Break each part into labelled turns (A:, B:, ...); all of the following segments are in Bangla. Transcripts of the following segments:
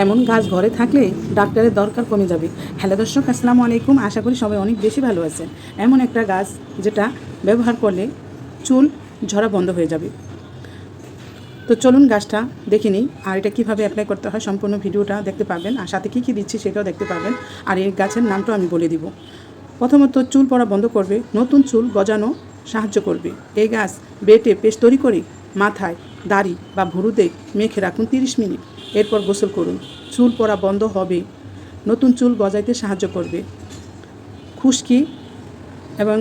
A: এমন গাছ ঘরে থাকলে ডাক্তারের দরকার কমে যাবে। হ্যালো দর্শক, আসসালামু আলাইকুম। আশা করি সবাই অনেক বেশি ভালো আছেন। এমন একটা গাছ যেটা ব্যবহার করলে চুল ঝরা বন্ধ হয়ে যাবে। তো চলুন গাছটা দেখে নিই, আর এটা কীভাবে অ্যাপ্লাই করতে হয় সম্পূর্ণ ভিডিওটা দেখতে পাবেন, আর সাথে কী কী দিচ্ছি সেটাও দেখতে পাবেন। আর এই গাছের নামটাও আমি বলে দিব। প্রথমত, চুল পড়া বন্ধ করবে, নতুন চুল গজানো সাহায্য করবে। এই গাছ বেটে পেস্ট তৈরি করে মাথায় দাড়ি বা ভুরুতে মেখে রাখুন তিরিশ মিনিট। এরপর গোসল করুন। চুল পরা বন্ধ হবে। নতুন চুল গজাইতে সাহায্য করবে। খুশকি এবং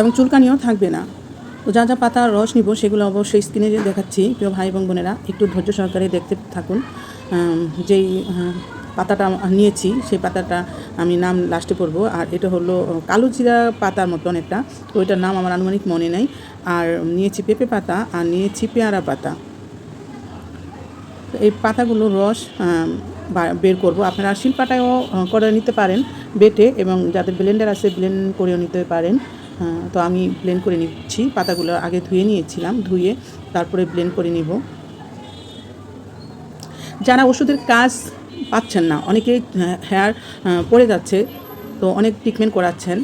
A: এবং চুলকানিও থাকবে না। তো যা যা পাতার রস নিব সেগুলো অবশ্যই স্ক্রিনে দেখাচ্ছি, প্রিয় ভাই এবং বোনেরা, একটু ধৈর্য সহকারে দেখতে থাকুন। যেই পাতাটা নিয়েছি, সেই পাতাটা আমি নাম লাস্টে পড়ব। আর এটা হলো কালো জিরা পাতার মতন একটা। ওইটার নাম আমার আনুমানিক মনে নেই। আর নিয়েছি পেঁপে পাতা আর নিয়েছি পেয়ারা পাতা। এই পাতাগুলোর রস বের করব। আপনারা শিলপাটায়ও আহ, করে নিতে পারেন বেটে এবং যাদের ব্লেন্ডার আছে ব্লেন্ড করেও নিতে পারেন। তো আমি ব্লেন্ড করে নিচ্ছি পাতাগুলো আগে ধুয়ে নিয়েছিলাম ধুয়ে তারপরে ব্লেন্ড করে নিব। যারা ওষুধের কাজ পাচ্ছেন না অনেকেই হেয়ার পড়ে যাচ্ছে তো অনেক ট্রিটমেন্ট করাচ্ছেন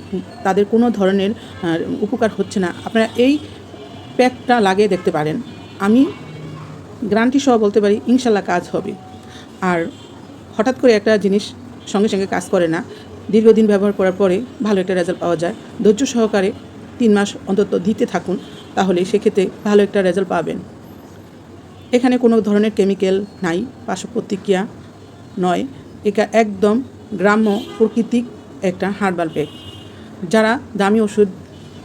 A: তাদের কোনো ধরনের উপকার হচ্ছে না। আপনারা এই প্যাকটা লাগিয়ে দেখতে পারেন। আমি গ্যারান্টি সহ বলতে পারি, ইনশাল্লাহ কাজ হবে। আর হঠাৎ করে একটা জিনিস সঙ্গে সঙ্গে কাজ করে না, দীর্ঘদিন ব্যবহার করার পরে ভালো একটা রেজাল্ট পাওয়া যায়। ধৈর্য সহকারে তিন মাস অন্তত দিতে থাকুন, তাহলে সেক্ষেত্রে ভালো একটা রেজাল্ট পাবেন। এখানে কোনো ধরনের কেমিক্যাল নাই পার্শ্ব প্রতিক্রিয়া নয়। এটা একদম গ্রাম্য প্রাকৃতিক একটা হার্বাল প্যাক যারা দামি ওষুধ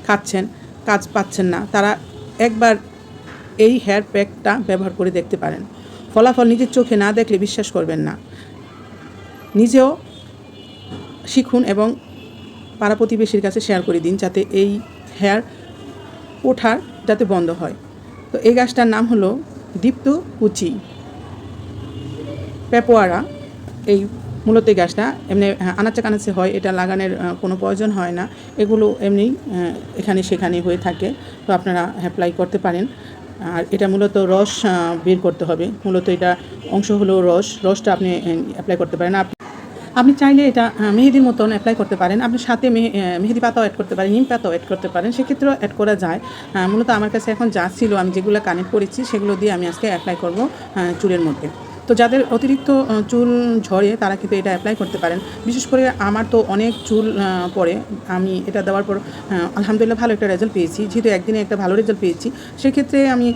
A: খাচ্ছেন, কাজ পাচ্ছেন না, তারা একবার এই হেয়ার প্যাকটা ব্যবহার করে দেখতে পারেন। ফলাফল নিজের চোখে না দেখলে বিশ্বাস করবেন না। নিজেও শিখুন এবং পাড়া প্রতিবেশীর কাছে শেয়ার করে দিন যাতে এই হেয়ার ওঠার যাতে বন্ধ হয়। তো এই গাছটার নাম হলো দীপ্ত কুচি। পেপোয়ারা, এই মূলত এই গাছটা। এমনি আনাচে কানাচে হয়, এটা লাগানোর কোনো প্রয়োজন হয় না। এগুলো এমনি এখানে সেখানে হয়ে থাকে। তো আপনারা অ্যাপ্লাই করতে পারেন। আর এটা মূলত রস বের করতে হবে। মূলত এটা অংশ হলো রস। রসটা আপনি অ্যাপ্লাই করতে পারেন। আপনি আপনি চাইলে এটা মেহেদির মতন অ্যাপ্লাই করতে পারেন। আপনি সাথে মেহে- মেহেদি পাতাও অ্যাড করতে পারেন নিম পাতাও অ্যাড করতে পারেন। সেক্ষেত্রেও অ্যাড করা যায়। মূলত আমার কাছে এখন যা ছিল, আমি যেগুলো কানেক্ট করেছি, সেগুলো দিয়ে আমি আজকে অ্যাপ্লাই করব চুলের মধ্যে। তো যাদের অতিরিক্ত চুল ঝরে তারা কিন্তু এটা অ্যাপ্লাই করতে পারেন। বিশেষ করে আমার তো অনেক চুল পড়ে। আমি এটা দেওয়ার পর আলহামদুলিল্লাহ ভালো একটা রেজাল্ট পেয়েছি। যেহেতু একদিনে একটা ভালো রেজাল্ট পেয়েছি, সেক্ষেত্রে আমি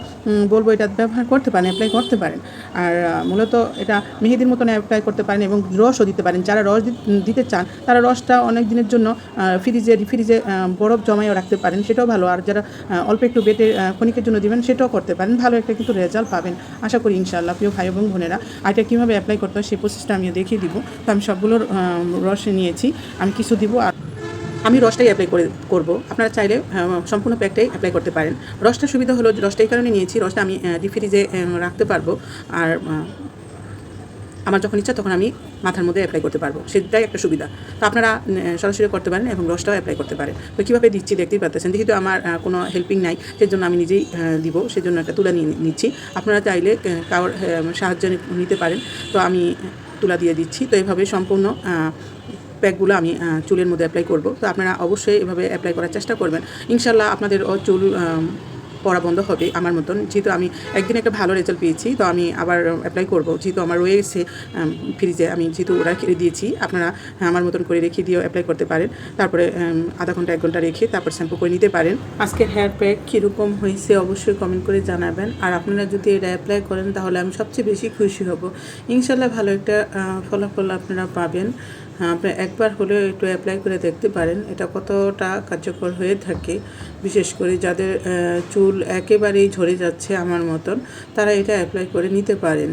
A: বলব এটা ব্যবহার করতে পারেন অ্যাপ্লাই করতে পারেন। আর মূলত এটা মেহেদির মতন অ্যাপ্লাই করতে পারেন এবং রসও দিতে পারেন। যারা রস দিতে চান, তারা রসটা অনেক দিনের জন্য ফ্রিজে ফ্রিজে বরফ জমাইও রাখতে পারেন। সেটাও ভালো। আর যারা অল্প একটু বেটে ক্ষণিকের জন্য দিবেন, সেটাও করতে পারেন। ভালো একটা কিন্তু রেজাল্ট পাবেন। আশা করি ইনশাআল্লাহ, প্রিয় ভাই এবং বোনেরা। আর এটা কীভাবে অ্যাপ্লাই করতে হয় সেই প্রসেসটা আমিও দেখিয়ে দিব। তো আমি সবগুলোর রস নিয়েছি। আমি কিছু দিব আর আমি রসটাই অ্যাপ্লাই করে, করব। আপনারা চাইলে সম্পূর্ণ প্যাকটাই অ্যাপ্লাই করতে পারেন। রসটা সুবিধা হলো রসটা এই কারণে নিয়েছি, রসটা আমি ডিপ ফ্রিজে রাখতে পারব। আর আমার যখন ইচ্ছা, তখন আমি মাথার মধ্যে অ্যাপ্লাই করতে পারব। সেটাই একটা সুবিধা। তো আপনারা সরাসরি করতে পারেন এবং রসটাও অ্যাপ্লাই করতে পারেন। তো কীভাবে দিচ্ছি দেখতেই পাচ্ছেন যেহেতু আমার কোনো হেল্পিং নাই, সেজন্য আমি নিজেই দিব। সেজন্য একটা তুলা নিয়ে নিচ্ছি। আপনারা চাইলে কারোর সাহায্য নিতে পারেন। তো আমি তুলা দিয়ে দিচ্ছি। তো এভাবে সম্পূর্ণ প্যাকগুলো আমি চুলের মধ্যে অ্যাপ্লাই করব। তো আপনারা অবশ্যই এভাবে অ্যাপ্লাই করার চেষ্টা করবেন। ইনশাল্লাহ আপনাদের চুল পড়া বন্ধ হবে আমার মতন। যেহেতু আমি একদিন একটা ভালো রেজাল্ট পেয়েছি, তো আমি আবার অ্যাপ্লাই করব। যেহেতু আমার রয়েছে ফ্রিজে আমি যেহেতু ওরা রেখে দিয়েছি, আপনারা আমার মতন করে রেখে দিয়েও অ্যাপ্লাই করতে পারেন। তারপরে আধা ঘণ্টা, এক ঘণ্টা রেখে তারপর শ্যাম্পু করে নিতে পারেন। আজকের হেয়ার প্যাক কীরকম হয়েছে অবশ্যই কমেন্ট করে জানাবেন। আর আপনারা যদি এটা অ্যাপ্লাই করেন, তাহলে আমি সবচেয়ে বেশি খুশি হব। ইনশাল্লাহ ভালো একটা ফলাফল আপনারা পাবেন। আপনি একবার হলেও একটু অ্যাপ্লাই করে দেখতে পারেন। এটা কতটা কার্যকর হয়ে থাকে, বিশেষ করে যাদের চুল একেবারেই ঝরে যাচ্ছে আমার মতন, তারা এটা অ্যাপ্লাই করে নিতে পারেন।